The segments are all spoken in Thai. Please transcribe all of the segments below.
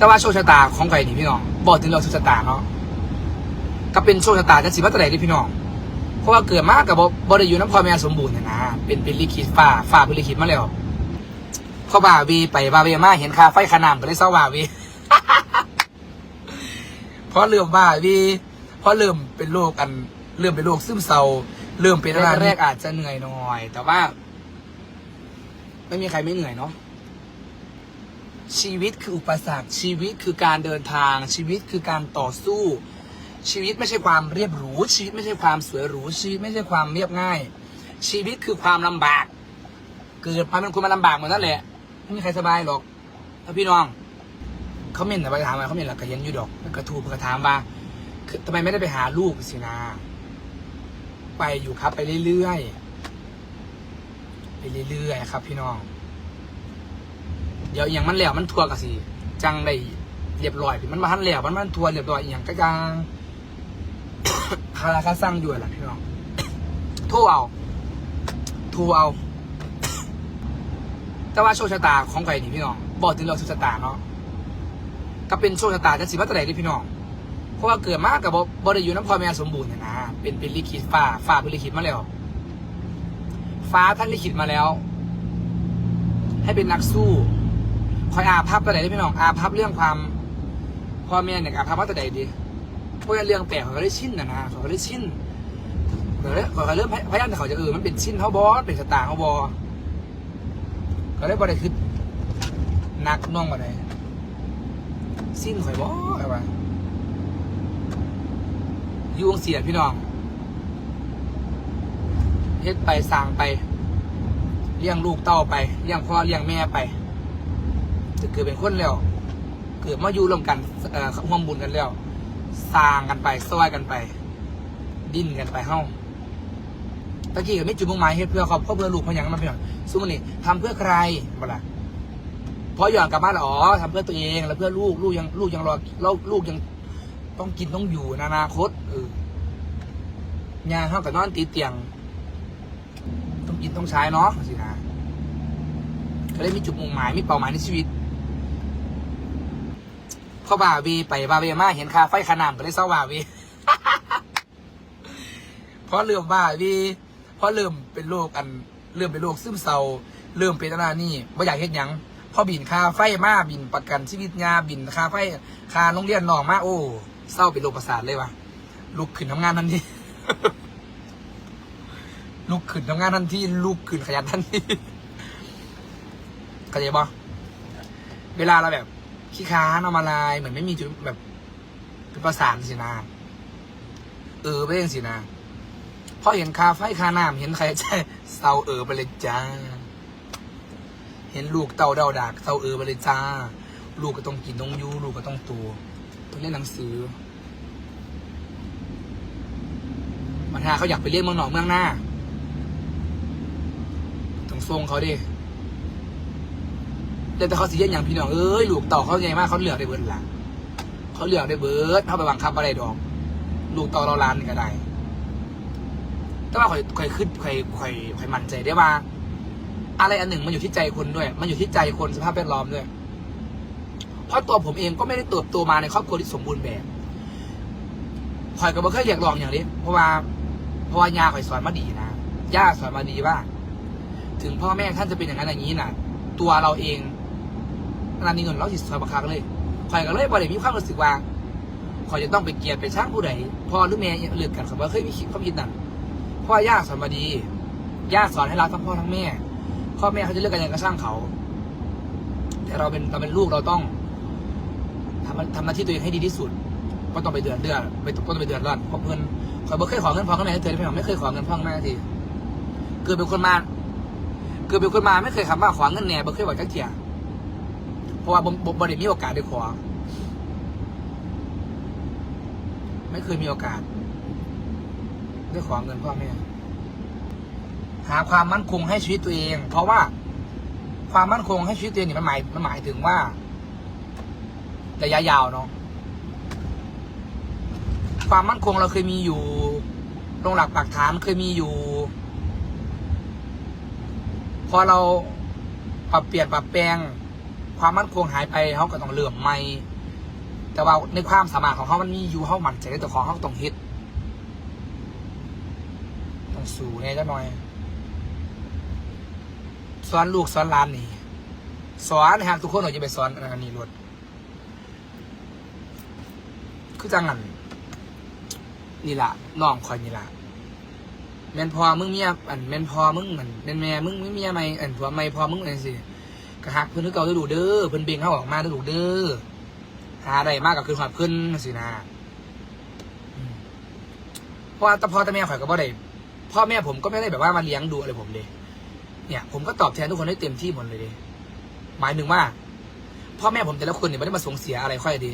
แต่ว่าโชคชะตาของใครนี่พี่น้องบอกถึงเราโชคชะตาเนาะก็เป็นโชคชะตาจะสิว่าตะไหนที่พี่น้องเพราะว่าเกิดมากกับบริยูน้ำพอแม่สมบูรณ์นะนะเป็นเป็นลิขิตฟ้าฟ้าเป็นลิขิตมาแล้วเขาบ่าวีไปบ่าวีมาเห็นคาไฟขนามก็เลยเศร้าบ่าวีเพราะเริ่มบ่าวีเพราะเริ่มเป็นโรคอันเริ่มเป็นโรคซึมเศร้าเริ่มเป็นอะไรแรกอาจจะเหนื่อยหน่อย แต่ว่า ไม่มีใครไม่เหนื่อยเนาะ ชีวิตคืออุปสรรค ชีวิตคือการเดินทาง ชีวิตคือการต่อสู้ ชีวิตไม่ใช่ความเรียบหรู ชีวิตไม่ใช่ความสวยหรู ชีวิตไม่ใช่ความเรียบง่าย ชีวิตคือความลำบาก เกิดมาเป็นคนมาลำบากเหมือนนั่นแหละ ไม่มีใครสบายหรอกแล้วพี่น้องเขาเม่นแต่ไปถามมาเขาเม่นหลักกระเย็นอยู่ดอกกระทูกระถามว่าคือทำไมไม่ได้ไปหาลูกสินะไปอยู่ครับไปเรื่อยๆไปเรื่อยๆครับ พี่น้อง เดี๋ยวอหย่างมันแล้วมันทัวร์กสิจังได้เรียบร้อยมันมาทันแล้วมันมันทัวร์เรียบร้อยอหย่างก็จังคาราคาสั่งอยู่แหละพี่น้องโทรเอาโทรเอา แต่ว่าโชคชะตาของใครนี่พี่น้องบอกถึงเราโชคชะตาเนาะก็เป็นโชคชะตาจะสิว่าตะไหนที่พี่น้องเพราะว่าเกิดมากกับบริยูน้ำพอแม่สมบูรณ์เนะนะเป็นเป็นลิขิตฟ้าฟ้าเป็นลิขิตมาแล้วฟ้าท่านลิขิตมาแล้ว ให้เป็นนักสู้ คอยอาภัพตะไหนได้พี่น้องอาภัพเรื่องความพ่อแม่เนี่ยอาภัพว่าตะไหนดีเพราะเรื่องแปลกเขาก็ได้ชินนะนะเขาก็ได้ชินเขาเลยเขาเริ่มพยายามแต่เขาจะเออมันเป็นชินเขาบอสเป็นสตาร์เขาบอก็เลยบอได้คือนักน้องมาเลยสิ้นข่อยบออะไรวะยุ่วงเสียพี่น้องเฮ็ดไปสร้างไปเลี้ยงลูกเต้าไปเลี้ยงพ่อเลี้ยงแม่ไป จะเกิดเป็นคนแล้ว เกิดมาอยู่ร่วมกันเอ่อร่วมบุญกันแล้ว สร้างกันไปซอยกันไป ดิ้นกันไปเฮ้าตะกี้ก็ไม่จุดมุ่งหมายเฮ็ดเพื่อครอบครัวเพื่อลูกเพื่อหยังมันเป็นหยังซุมอนี่ทำเพื่อใครบ่ล่ะพอหย่อนกลับบ้านอ๋อทำเพื่อตัวเองแล้วเพื่อลูกลูกยังลูกยังรอลูกลูกยังต้องกินต้องอยู่นอนาคตเออยาเข้ากับนอนตีเตียง ต้องกินต้องใช้เนาะสินะก็เลยมีจุดมุ่งหมายมีเป้าหมายในชีวิต เขาบาวีไปบาวีมาเห็นคาไฟขนามก็เลยเศร้าบาวีเพราะเริ่มบาวีเพราะเริ่มเป็นโรคอันเริ่มเป็นโรคซึมเศร้าเริ่มเป็นอันนั้นนี่ไม่อยากเห็นยังพอบินคาไฟมาบินประกันชีวิตยาบินคาไฟคาโรงเรียนนองมาโอ้เศร้าเป็นโรคประสาทเลยวะลุกขึ้นทำงานทันทีลุกขึ้นทำงานทันทีลุกขึ้นขยันทันทีเข้าใจปะเวลาเราแบบ ขี้ค้านอามาลายเหมือนไม่มีจุดแบบเป็นประสานสินะเออไปเองสินะพอเห็นคาไฟคาน้ำเห็นใครใช่เศร้าเออไปเลยจ้า เห็นลูกเต่าเดาดากเศร้าเออไปเลยจ้า ลูกก็ต้องกินต้องยูลูกก็ต้องตัวต้องเล่นหนังสือมาทาเขาอยากไปเรียนเมืองหนอกเมืองหน้าต้องส่งเขาดิ แต่เขาสิเย็นอย่างพี่น้องเอ้ยลูกเต่าเขาใหญ่มากเขาเหลือกได้เบิร์ดหลังเขาเหลือกได้เบิร์ดเขาไปบังคับอะไรดอก ลูกเต่าเราล้านก็ได้ แต่ว่าข่อยข่อยขึ้นข่อยข่อยข่อยมั่นใจได้ว่า อะไรอันหนึ่งมันอยู่ที่ใจคนด้วย มันอยู่ที่ใจคนสภาพแวดล้อมด้วย เพราะตัวผมเองก็ไม่ได้เติบโตมาในครอบครัวที่สมบูรณ์แบบข่อยก็ไม่เคยเรียกร้องอย่างนี้เพราะว่าเพราะว่ายาข่อยสอนมาดีนะย่าสอนมาดีว่า ถึงพ่อแม่ท่านจะเป็นอย่างนั้นอย่างนี้น่ะ ตัวเราเอง ขนาดนี้เงินเราสิสอยบักคักเลยข่อยก็เลยบ่ได้มีความรู้สึกว่าข่อยจะต้องไปเกลียดไปช่างผู้ใดพ่อหรือแม่เลือกกันเขาบ่เคยมีความคิดนั้นเพ่อย่าสอนมาดีย่าสอนให้รักทั้งพ่อทั้งแม่พ่อแม่เขาจะเลือกกันยังไงก็ช่างเขา แต่เราเป็นเราเป็นลูกเราต้องทำทำหน้าที่ตัวเองให้ดีที่สุดก็ต้องไปเดือดเดือดไปก็ต้องไปเดือดร้อนเพราะเพื่อนข่อยบ่เคยขอเงินพ่อข้างในเธอไม่ไม่เคยขอเงินพ่อข้างในทีเกิดเป็นคนมาเกิดเป็นคนมาไม่เคยคำว่าขอเงินแหน่บ่เคยบอกจักเที่ย ราะว่าบ่บ่บ่ได้มีโอกาสได้ขอ ไม่เคยมีโอกาส ได้ขอเงินพ่อแม่ หาความมั่นคงให้ชีวิตตัวเอง เพราะว่าความมั่นคงให้ชีวิตตัวเองนี่มันหมายมันหมายถึงว่าระยะยาวเนาะความมั่นคงเราเคยมีอยู่ลงหลักปักฐานเคยมีอยู่ พอเราปรับเปลี่ยนปรับแปลง ความมั่นคงหายไปเขาก็ต้องเลื่อมไม่แต่ว่าในความสามารถของเขามันมีอยู่เขามันใจในตัวของเขาต้องฮ็ดต้องสู้แน่จะหน่อยสอนลูกสอนหลานนี่สอนหากทุกคนเราจะไปสอนอันนี้รวดคือจังงันนี่ล่ะน้องคอยนี่ล่ะแม่นพอมึงเมียอันแม่นพอมึงอันแม่นแม่มึงไมึงเมียไม่อันผัวไม่พอมึงอันสิ กระหักเพิ่นคือเก่าจะดูเด้อเพิ่นเบ่งเข้าออกมาจะดูเด้อหาได้มากกับคืนหอดเพิ่นสินะเพราะว่าแต่พ่อแต่แม่ข่อยก็บ่ได้พ่อแม่ผมก็ไม่ได้แบบว่ามาเลี้ยงดูอะไรผมเลยเนี่ยผมก็ตอบแทนทุกคนได้เต็มที่หมดเลยดิหมายถึงว่า พ่อแม่ผมแต่ละคนเนี่ยไม่ได้มาส่งเสียอะไรค่อยดี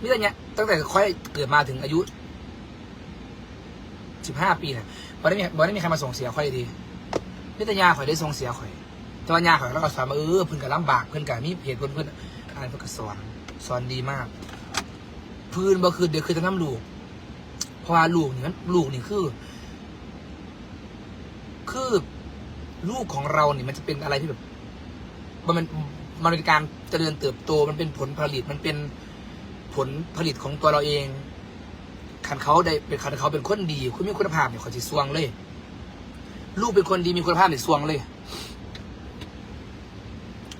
มิแต่เนี้ยตั้งแต่ค่อยเกิดมาถึงอายุสิบห้าปีเนี่ยบ่ได้มีบ่ได้มีใครมาส่งเสียค่อยดีมิแต่ยาข่อยได้ส่งเสียข่อย แต่ว่ายาข่อยแล้วก็สอนมาเออเพิ่นกับลำบากเพิ่นกับมีเหตุผลเพิ่อนอ่านเพิ่อนก็สอนสอนดีมาก พื้นบ่คือเดี๋ยวคือจะน้ำลูกเพราะว่าลูกนี่มันลูกนี่คือ คือลูกของเราเนี่ยมันจะเป็นอะไรที่แบบมันเป็นมันเป็นการเจริญเติบโต มันเป็นผลผลิตมันเป็นผลผลิตของตัวเราเองคันเขาได้เป็นคันเขาเป็นคนดี คุณมีคุณภาพเนี่ยเขาจะสวงเลย ลูกเป็นคนดีมีคุณภาพเนี่ยสวงเลย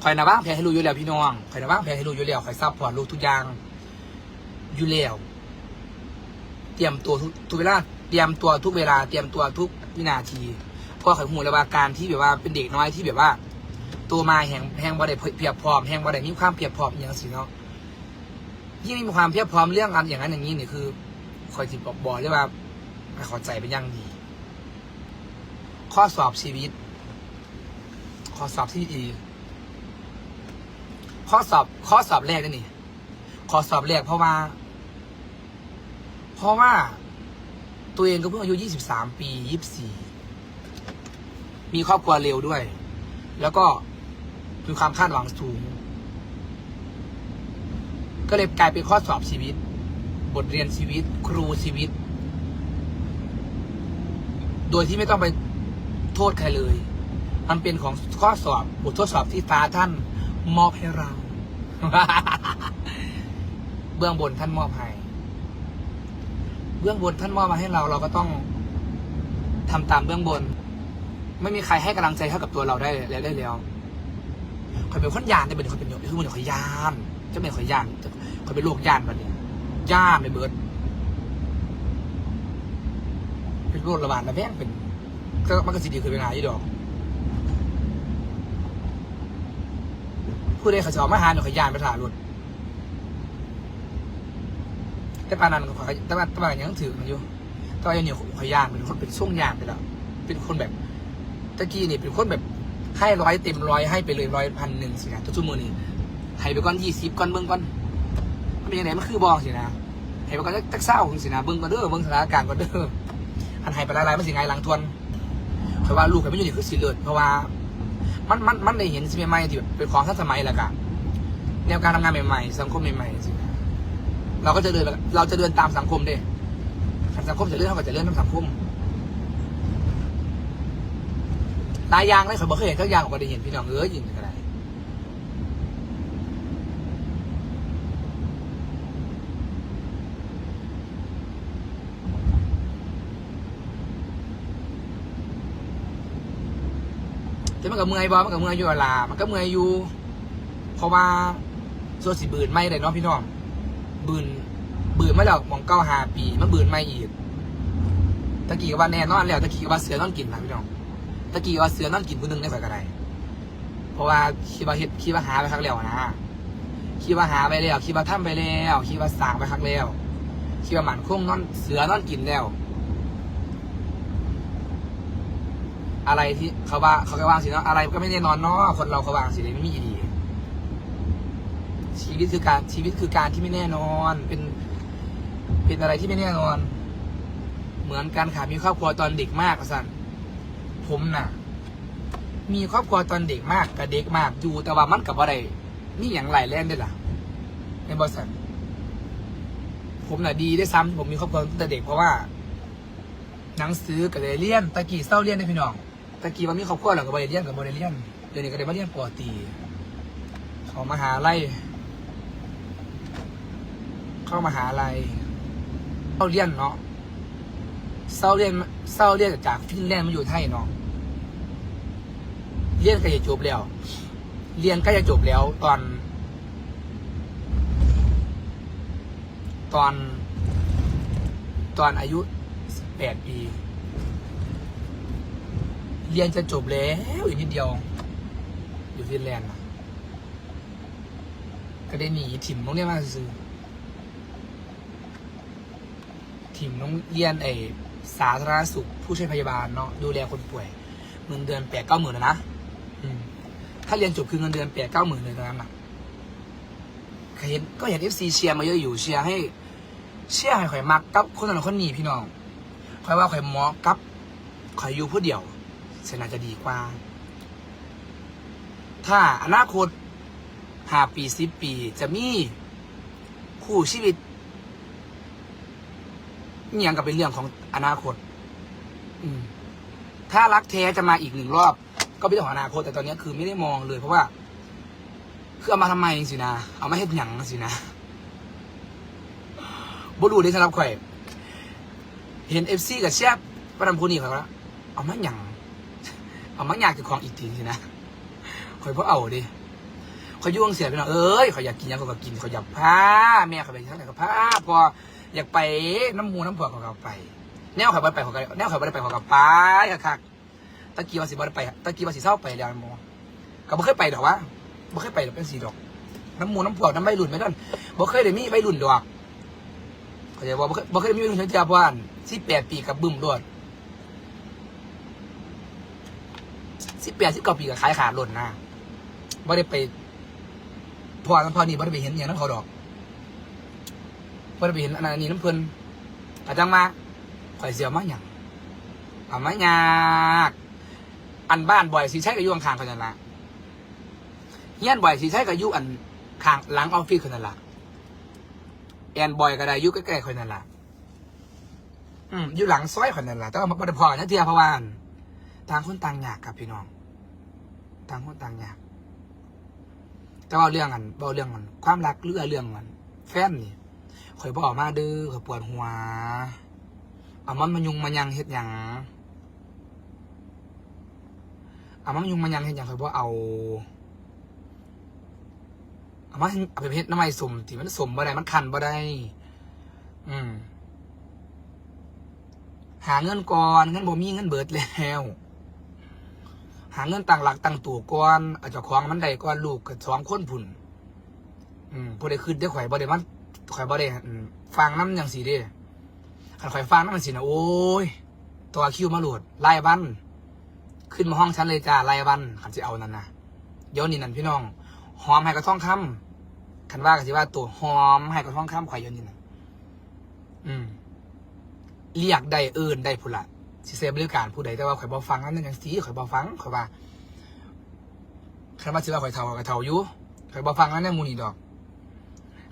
คอยนะบ้างแพ้ให้ลูกอยู่แล้วพี่น้องคอยนะบ้างแพ้ให้ลูกอยู่แล้วคอยซับพอร์ตลูกทุกอย่างอยู่แล้วเตรียมตัวทุกทุกเวลาเตรียมตัวทุกเวลาเตรียมตัวทุกวินาทีเพราะข่อยหูแล้วว่าการที่แบบว่าเป็นเด็กน้อยที่แบบว่า ตัวมาแห่งแห่งบ่ได้เพียบพร้อมแห่งบ่ได้มีความเพียบพร้อมอย่างสิเนาะยิ่งมีความเพียบพร้อมเรื่องอันอย่างนั้นอย่างนี้เนี่ยคือคอยจิบอกบอกเลยว่าขอใจเป็นอย่างดีข้อสอบชีวิต ข้อสอบที่ดี ข้อสอบข้อสอบแรกนี่นนี่ข้อสอบแรกเพราะว่า เพราะว่าตัวเองก็เพิ่งอายุยี่สิบสามปียี่สิบสี่มีครอบครัวเร็วด้วย แล้วก็มีความคาดหวังสูง ก็เลยกลายเป็นข้อสอบชีวิต บทเรียนชีวิต ครูชีวิต โดยที่ไม่ต้องไปโทษใครเลย มันเป็นของข้อสอบบททดสอบที่ฟ้าท่านมอบให้เรา เบื้องบนท่านมอบให้ เบื้องบนท่านมอบมาให้เรา เราก็ต้องทำตามเบื้องบน ไม่มีใครให้กำลังใจเท่ากับตัวเราได้แล้วได้แล้วคอยเป็นคนยานได้เป็นคนเป็นคือมันคอยยานจะเป็นคอยยานคอยเป็นโรคยานแบบนี้ยานในเบิร์ดเป็นโรคระบาดระแวงเป็นก็มันก็สิดีคือเป็นไงยี่ดอก ผู้ใดเขาจะเอามาหาเนี่ยขอยยานไปถ่ายรถแต่ปานนั้นขอยแต่ปานแต่ปานนั้นยังถือมันอยู่แต่ว่าอย่างนี้ขยานเป็นคนเป็นช่วงยานไปแล้ว เป็นคนแบบตะกี้นี่เป็นคนแบบให้ร้อยเต็มร้อยให้ไปเลยร้อยพันหนึ่งสินะทุกชั่วโมงนี่ให้ไปก่อนยี่สิบก่อนเบิ้งก่อนมันเป็นยังไงมันคือบองสินะให้ไปก่อนจักเศร้าสินะเบิ้งก่อนเด้อเบิ้งสถานการณ์ก่อนเด้ออันให้ไปหลายมันสิไงหลังทวนเพราะว่าลูกเขาไม่อยู่นี่คือสีเลือดเพราะว่า มันมันมันได้เห็นสิ่งใหม่ๆที่แบบเป็นของทันสมัยและกันแนวการทำงานใหม่ๆสังคมใหม่ๆสิเราก็จะเดินเราจะเดินตามสังคมด้สังคมจะเลื่อนเท่ากับจะเลื่อนตามสังคมตายยางเลยเขาบอกเคยเห็นเขายางออกมาได้เห็นพี่น้องเอ้ยยิงกันไร แต่มันก็เมื่อยบอมันก็เมื่อยอยู่เวลา มันก็เมื่อยอยู่ เพราะว่าส่วนสิบืนไม่เลยเนาะพี่น้องบืนบืนไม่แล้วมองเก้าหาปี มันบืนไม่อีกตะกี้ก็ว่าแน่นอนแล้วตะกี้ก็ว่าเสือนอนกินนะพี่น้องตะกี้ว่าเสือนั่งกินผู้หนึ่งได้ข่อยก็ได้เพราะว่าคิดว่าเฮ็ดคิดว่าหาไปครั้งแล้วนะคิดว่าหาไปแล้วคิดว่าทำไปแล้วคิดว่าสร้างไปครั้งแล้วคิดว่าหมันคงนอนเสือนอนกินแล้ว อะไรที่เขาว่าเขาก็วางสิเนาะอะไรก็ไม่แน่นอนเนาะคนเราเขาวางสิเลยไม่มีดี ชีวิตคือการชีวิตคือการที่ไม่แน่นอนเป็นเป็นอะไรที่ไม่แน่นอน เหมือนกันค่ะมีครอบครัวตอนเด็กมากสั่นผมน่ะ มีครอบครัวตอนเด็กมากกับเด็กมากอยู่แต่ว่ามันกับอะไรนี่อย่างไรแล่นได้ล่ะในบริษัทผมน่ะดีได้ซ้ำผมมีครอบครัวตั้งแต่เด็กเพราะว่าหนังสือกับเรียนตะกี้เศร้าเรียนได้พี่น้อง ตะกี้ว่ามีครอบครัวหลังกับบริเรียนกับบริเรียนเดี๋ยวนี้ก็ได้มาเรียนปอตีเข้ามหาลัยเข้ามหาลัยเข้าเรียนเนาะเศร้าเรียนเศร้าเรียนจากฟินแลนด์มาอยู่ไทยเนาะเรียนใกล้จะจบแล้ว เรียนใกล้จะจบแล้ว ตอน ตอน ตอนอายุแปดปี เรียนจะจบแล้วอีกนิดเดียว อยู่ฟินแลนด์นะก็ได้หนีถิ่มโรงเรียนมาซื้อถิ่มโรงเรียนไอสาธารณสุขผู้ช่วยพยาบาลเนาะดูแลคนป่วยเงินเดือนแปดเก้าหมื่นนะถ้าเรียนจบคือเงินเดือนแปดเก้าหมื่นเลยตอนนั้นนะก็เห็นก็เห็นเอฟซีเชียร์มาเยอะอยู่เชียร์ให้ เชียร์ให้ข่อยมักกับคนนั้นคนนี้พี่น้องข่อยว่าข่อยหมอกับข่อยอยู่ผู้เดียว เสนาจะดีกว่า ถ้าอนาคตห้าปีสิบปีจะมีคู่ชีวิตนี่ยังกับเป็นเรื่องของอนาคต อืม ถ้ารักแท้จะมาอีกหนึ่งรอบ ก็เป็นเรื่องของอนาคต แต่ตอนนี้คือไม่ได้มองเลย เพราะว่า คือเอามาทำไมสินะ เอามาเฮ็ดหยังสินะบรูได้สำหรับข่อย เห็นเอฟซีกับเชฟประดำพูนี่ข่อยว่าเอามาหยัง เอามาหยากกับของอีกทีสินะข่อยพอเอาดิข่อยยุ่งเสียไปหน่อยเอ้ยข่อยอยากกินยังก็กินข่อยอยากพาแม่ข่อยไปทั้งไหนก็พาพออยากไปน้ำมูน้ำผัวข่อยก็ไป แนวข่อยได้ไปข่อยก็แนวข่อยได้ไปข่อยก็ไปคักๆตะกี้ว่าสิบ่ได้ไปตะกี้ว่าสิเศร้าไปแล้วมอก็บ่เคยไปดอกวะบ่เคยไปดอกเป็นสีดอกน้ำมูน้ำผัวน้ำใบรุ่นไม่นั่นบ่เคยได้มีใบรุ่นดอกเขาใจว่าบ่เคยบ่เคยได้มีใบรุ่นเฉยๆเพราะว่าสิบแปดปีกับบึ้มรวด สิบแปดสิบเก้าปีกับขายขาดหล่นนะบ่ได้ไปพอพอนี่บ่ได้ไปเห็นอย่างนั้นเขาดอกบ่ได้ไปเห็นอันนี้น้ำเพิ่นอาจังมาข่อยเสียวมาหยังเอามายากอันบ้านบ่อยสิใช้กับยุ่งข้างเขานั่นละเฮียนบ่อยสิใช้กับยุ่อันข้างหลังออฟฟิศเขานั่นละแอนบ่อยก็ได้ยุ่ใกล้ๆเขานั่นละอืมอยู่หลังซอยเขานั่นละแต่ว่าบ่ได้พอนะเทียพราวัน ต่างคนต่างอยากครับพี่น้อง ต่างคนต่างอยากแต่ว่าเรื่องอันเบาเรื่องมันความรักหรือเรื่องมันแฟนนี่ข่อยบอกมาเด้อข่อยปวดหัวเอามันมายุงมายังเฮ็ดหยังเอามันมายุงมายังเฮ็ดหยังข่อยบ่เอาเอามาเอาไปเฮ็ดน้ำไม้สมที่มันสมบ่ได้มันคันบ่ได้ อืมหาเงินก่อนเงินบ่มีเงินเบิดแล้ว หาเงินต่างหลักต่างตัวก่อนเอาเจ้าของมันได้ก่อนลูกกับสองคนพุ่นอืมบ่ได้ขึ้นได้ข่อยบ่ได้มันข่อยบ่ได้ฟังน้ำอย่างสีเด้คันข่อยฟังน้ำมันสินะโอ้ยตัวคิวมาหลุดไล่บันขึ้นมาห้องชั้นเลยจ้าไล่บันคันสิเอานั่นนะเดี๋ยวนี้นั่นพี่น้องหอมให้กระท่องคำคันว่ากันสิว่าตัวหอมให้กระท่องคำข่อยเดี๋ยวนี้นั่นอืมเรียกได้เอินได้พุ่นละ สิเซบริการผู้ใดแต่ว่าข่อยบ่ฟังนั่นนั่นอย่างสีข่อยบ่ฟังข่อยว่าคันว่าสิว่าข่อยเท่าข่อยเท่าอยู่ข่อยบ่ฟังนั่นแน่มูนี่ดอก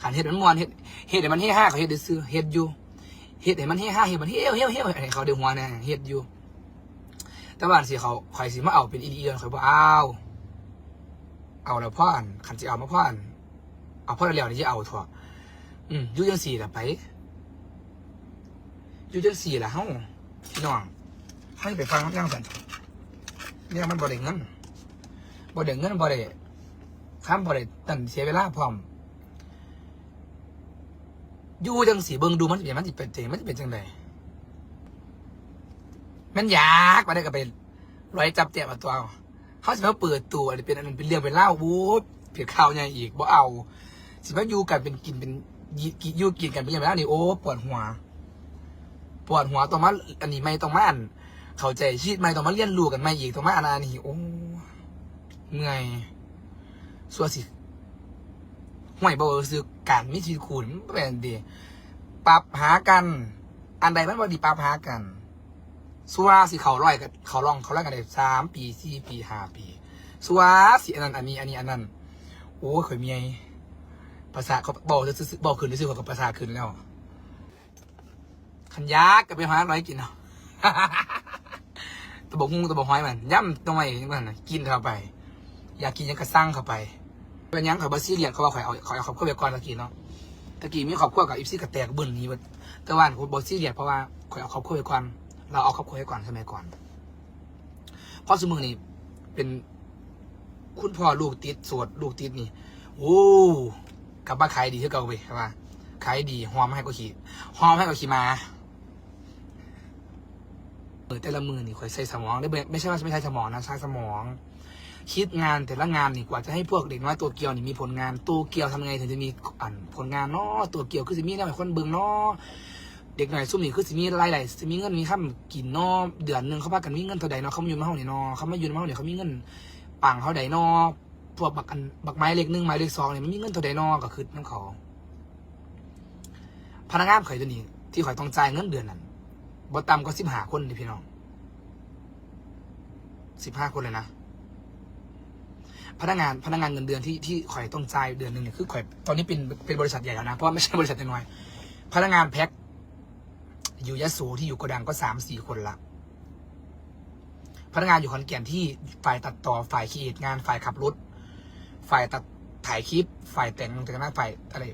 ขันเฮ็ดมันมวนเฮ็ดเฮ็ดให้มันเฮฮาเขาเฮ็ดด้ซื้อเฮ็ดอยู่เฮ็ดให้มันเฮฮาเฮ็ดมันเฮวเฮวเฮวให้เขาได้หัวแน่เฮ็ดอยู่ แต่ว่าสิเขาข่อยสิมาเอาเป็นอีเอียนข่อยบ่เอาเอาแล้วพ่ออันขันสิเอามาพ่ออันเอาพ่อแล้วนี่สิเอาเถอะอืมอยู่จังซี่ละไปยู่จังสี่ละเฮ้าพี่น้อง ให้ไปฟังเขาจ้างสันเนี่ยมันบ่ได้เงินบ่ได้เงินบ่ได้ข้ามบ่ได้ตันเสียเวลาพร้อมอยู่จังสีเบิ่งดูมันสิเป็นมันสิเป็นจังมันสิเป็นจังไดมันอยากมาได้ก็ไปร้อยจับเจ็บเอาตัวเอาเขาสิมาเปิดตัวนี่เป็นอันนั้นเป็นเรื่องเป็นเล่าวูบเพียข่าวใหญ่อีกบ่เอาสิมาอยู่กันเป็นกินเป็นยู่กินกันเป็นอย่างไรนี่โอ้ปวดหัว ปวดหัวต้องมาอันนี้ไม่ต้องมาอัน เข้าใจชีวิตไม่ต้องมาเรียนรู้กันไม่อีกต้องมาอันนั้นนี่โอ้เมื่อยสัวสิห่วยบ่เออซื้อการมีชีวิตคุณมันเป็นดีปรับหากัน อันใดมันบ่ดีปรับหากันสัวสิเขาร้อยกับเขาลองเขาไล่กันได้สามปีสี่ปีห้าปีสัวสิอันนั้นอันนี้อันนี้อันนั้นโอ้เคยมีไงภาษาเขาบอกจะซื้อบอกขึ้นซื้อกับภาษาขึ้นแล้วขันยากก็ไปหาอะไรกินเอาะ ตะบกมุงตะบกห้อยมันย่ำตรงไหนมันน่ะกินเข้าไป อยากกินยังกระสั่งเข้าไปเป็นยังข่อยบาซีเรียนเขาว่าข่อยเอาข่อยเอาครอบครัวไปก่อนตะกี้เนาะตะกี้มีครอบครัวกับอีซี่กับแตกบิ่นนี้เบิดแต่ว่าผมบาซีเรียนเพราะว่าข่อยเอาครอบครัวไปก่อนเราเอาครอบครัวไปก่อนสมัยก่อนเพราะสมมือนี่เป็นคุณพ่อลูกติดสวดลูกติดนี่โอ้กลับมาขายดีเท่าเก่าไปครับว่าขายดีหอมให้ก็ขี่หอมให้ก็ขี่มา เออแต่ละมือนี่ข่อยใส่สมองได้บ่ไม่ใช่ว่าไม่ใช่สมองนะใช้สมอง คิดงานแต่ละงานนี่กว่าจะให้พวกเด็กน้อยตัวเกียวนี่มีผลงานตัวเกียวทำไงถึงจะมีอ่านผลงานเนาะตัวเกียวคือสิมีแนวให้คนเบิ่งเนาะเด็กหน่อยซุ่มนี่คือสิมีรายได้สิมีเงินมีค่ำกินเนาะเดือนหนึงเขาพากันมีเงินเท่าใดเนาะเขามาอยู่มาเฮานี่เนาะเขามาอยู่มาเฮานี่เขามีเงินปังเขาใดเนาะพวกบักอันบักไม้เล็กหนึ่งไม้เล็กสองเนี่ยมันมีเงินเท่าใดเนาะก็คือน้ำเขาพนักงานข่อยตัวนี้ที่ข่อยต้องจ่ายเงินเดือนนั้น บต่ำกว่าสิบห้าคนดิพี่น้องสิบห้าคนเลยนะ พนักงานพนักงานเงินเดือนที่ที่ข่อยต้องจ่ายเดือนหนึ่งเนี่ยคือข่อยตอนนี้เป็นเป็นบริษัทใหญ่แล้วนะ เพราะว่าไม่ใช่บริษัทน้อย พนักงานแพ็คอยู่ยะโสที่อยู่โกดังก็สามสี่คนละพนักงานอยู่ขอนแก่นที่ฝ่ายตัดต่อฝ่ายขีดงานฝ่ายขับรถฝ่ายตัดถ่ายคลิป ฝ่ายแต่งแต่งหน้าฝ่ายอะไร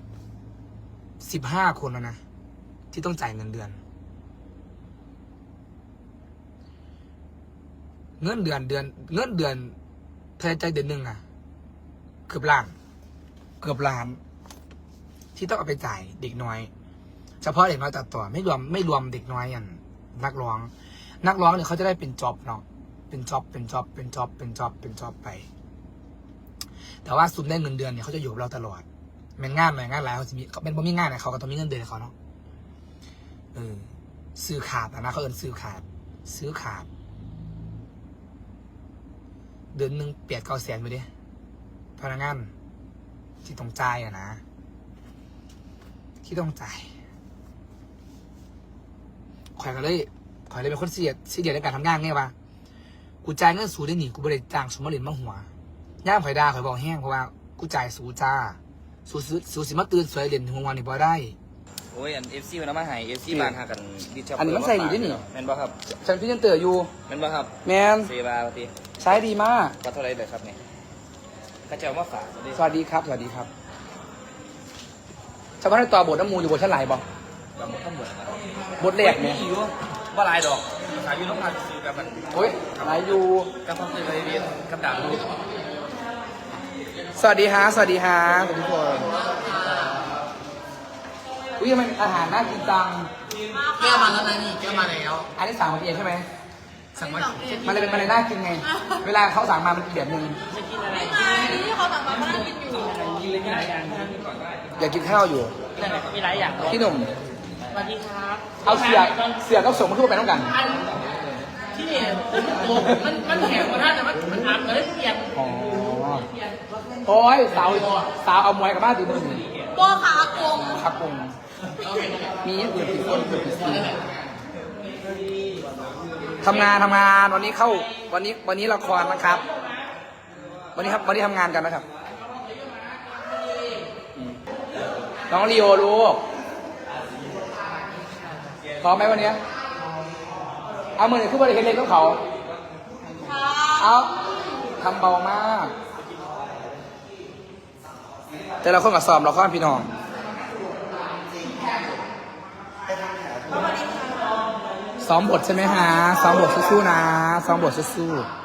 สิบห้าคนแล้วนะที่ต้องจ่ายเงินเดือน เงินเดือนเดือน เงินเดือนถ้าใจเดือนหนึ่งอะเกือบล้าน เกือบล้าน ที่ต้องเอาไปจ่ายเด็กน้อย เฉพาะเด็กน้อยตัดต่อไม่รวมไม่รวมเด็กน้อยอย่างนักร้อง นักร้องเนี่ยเขาจะได้เป็นจ็อบเนาะเป็นจ็อบเป็นจ็อบเป็นจ็อบเป็นจ็อบเป็นจ็อบไป แต่ว่าสุดได้เงินเดือนเนี่ยเขาจะอยู่กับเราตลอดแม่นงานแม่นงานหลายเขาจะมีเขาเป็นบ่มีงานเนี่ยเขาก็ต้องมีเงินเดือนเขาเนาะเออซื้อขาดนะเขาเอินซื้อขาด ซื้อขาด เดือนหนึ่งเปียดเก้าแสนไปดิพนักงานที่ต้องจ่ายอะนะ ที่ต้องจ่ายข่อยก็เลยข่อยเลยเป็นคนเสียดเสียดในการทำงานไงวะกูจ่ายเงินสูงได้หนิกูบริจ้างสมมติมาหัวย่ามข่อยดาข่อยบอกแห้งเพราะว่ากูจ่ายสูจ้าสูสูสูสิมาตื่นสวยเด่นถึงวันนี้บ่ได้ โอ้ยอันเอฟซีมันเอามาให้เอฟซีบ้านหากันดิชอปอันนี้มันใส่ดีด้วยนี่แม่นบ่ครับฉันพี่ยังเตืออยู่แม่นบ่ครับแมนเซบาปฏิใช้ดีมากว่าเท่าไรเลยครับเนี่ยข้าเจ้ามาฝากดิสวัสดีครับ สวัสดีครับ ชาวบ้านในต่อบทน้ำมูลอยู่บทชั้นไหนบอกกับมุกทั้งหมดบทแรกเนี่ยมีอยู่ว่าหลายดอกขายอยู่น้องพันซื้อกับมันโอ้ยไหนอยู่ กับพันเลยเรียนกับดาบดู สวัสดีฮะ สวัสดีฮะทุกคน อุ้ยทำไมอาหารน่ากินจัง แก้มาแล้วนะนี่แก้มาแล้ว อันนี้สั่งมาเองใช่ไหม สั่งมามันเลยเป็นมันเลยน่ากินไง เวลาเขาสั่งมามันอีกแบบหนึ่งไม่ใช่ที่เขาสั่งมาก็นั่งกินอยู่อยากกินข้าวอยู่มีหลายอย่างพี่หนุ่มสวัสดีครับ เอาเสือเสือกับสมมาคู่ไปต้องกันที่เนี่ยมันมันแข็งกว่าท่านแต่มันมันอับเลยเปลี่ยนอ๋อโอ้ยสาวสาวเอามวยกับบ้านตีมือโบขากงครับผ มมีอย่างอื่นติดคนอื่นติดซีทำงานทำงานวันนี้เข้าวันนี้วันนี้ละครนะครับ วันนี้ครับวันนี้ทำงานกันนะครับอืมน้องลีโอลูกพร้อมไหมวันเนี้ยเอามือหนึ่งขึ้นบริเวณเล็กของเขาค่ะเอาทำเบามาก แต่ละคนมาสอบเราข้อนพี่น้อง ซ้อมบทใช่ไหมฮะ ซ้อมบทสู้ๆนะ ซ้อมบทสู้ๆ